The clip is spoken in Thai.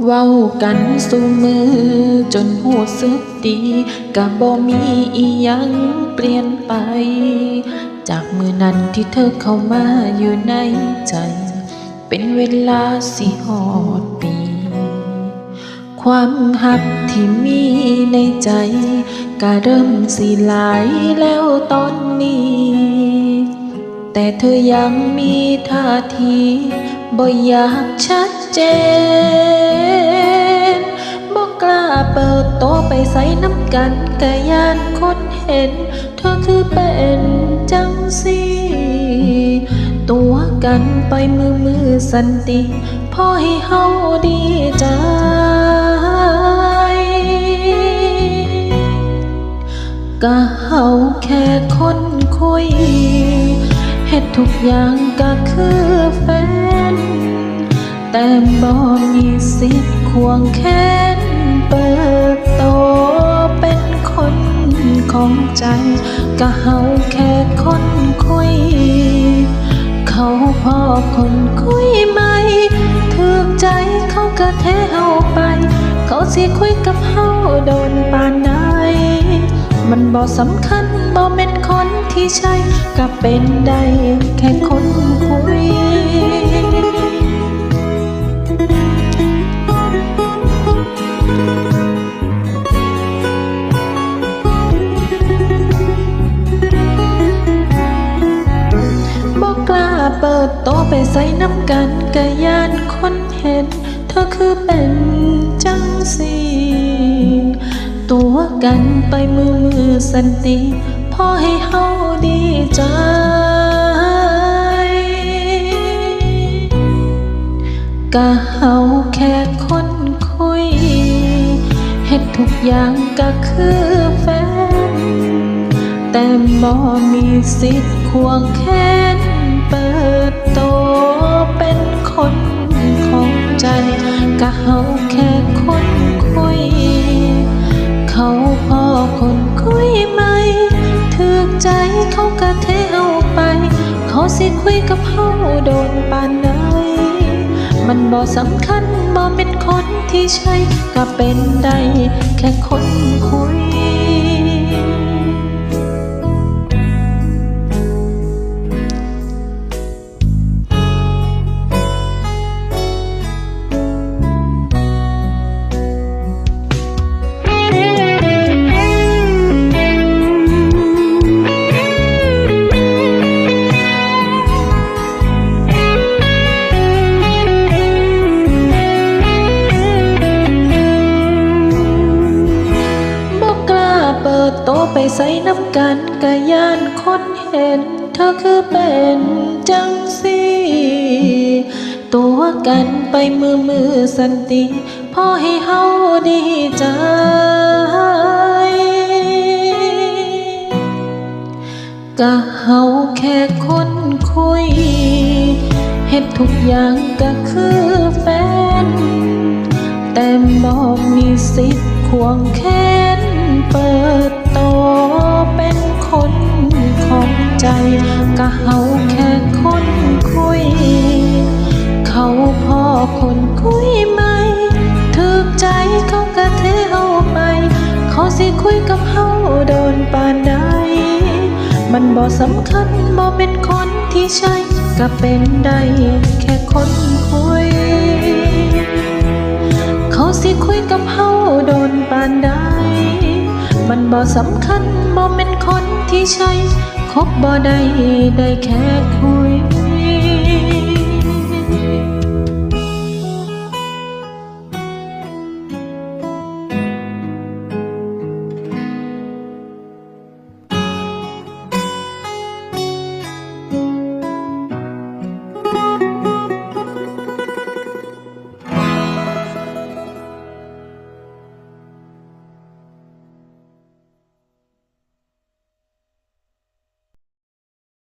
เว้ากันสู่มือจนหูสึกดีกะบ่มีอียังเปลี่ยนไป จากมือนั้นที่เธอเข้ามาอยู่ในใจ เป็นเวลาสิหอดปี ความหักที่มีในใจก็เริ่มสิหลายแล้วตอนนี้ แต่เธอยังมีท่าที บ่อยากชัดเจนบ่กล้าเปิดโตวไปใส่น้ำกันกะยานคนเห็น เธอคือเป็นจังสีตัวกันไปมือมือสันติพอให้เฮาดีใจก็เฮาแค่คนคุยเฮ็ดทุกอย่างก็คือแฟน แต่บ่มีสิทธิ์ควงแขนเปิดโตเป็นคนของใจก็เฮาแค่คนคุย เขาพอคนคุยไหมถึกใจเขาก็เทเฮาไป เขาสิคุยกับเฮาโดนปานใดมันบ่สำคัญบ่แม่นคนที่ใช่ก็เป็นได้แค่คนคุย กันกะยานคนเห็น เธอคือเป็นจังสีตัวกันไปมือมือสันติพอให้เฮาดีใจก็เฮาแค่คนคุยเฮ็ดทุกอย่างก็คือแฟน แต่บ่มีสิทธิ์ควงแข เขากะเทเอาไป เขาสิคุยกับเฮาโดนปานใดมันบ่สำคัญบ่เป็นคนที่ใช่ก็เป็นได้แค่คนคุ ไปใส่น้ำกันกะยานคนเห็น เธอคือเป็นจังสีตัวกันไปมือมือสันติพอให้เฮาดีใจก็เฮาแค่คนคุยเฮ็ดทุกอย่างก็คือแฟน แต่บ่มีสิทธิ์ควงแข ก็เฮาแค่คนคุย เขาพอคนคุยไหมถึกใจเขาก็เทเอาไป เขาสิคุยกับเฮาโดนปานใดมันบ่สำคัญบ่เป็นคนที่ใช่ก็เป็นได้แค่คนคุย เขาสิคุยกับเฮาโดนปานใดมันบ่สำคัญบ่เป็นคนที่ใช่ คบบ่ได้ได้แค่คุย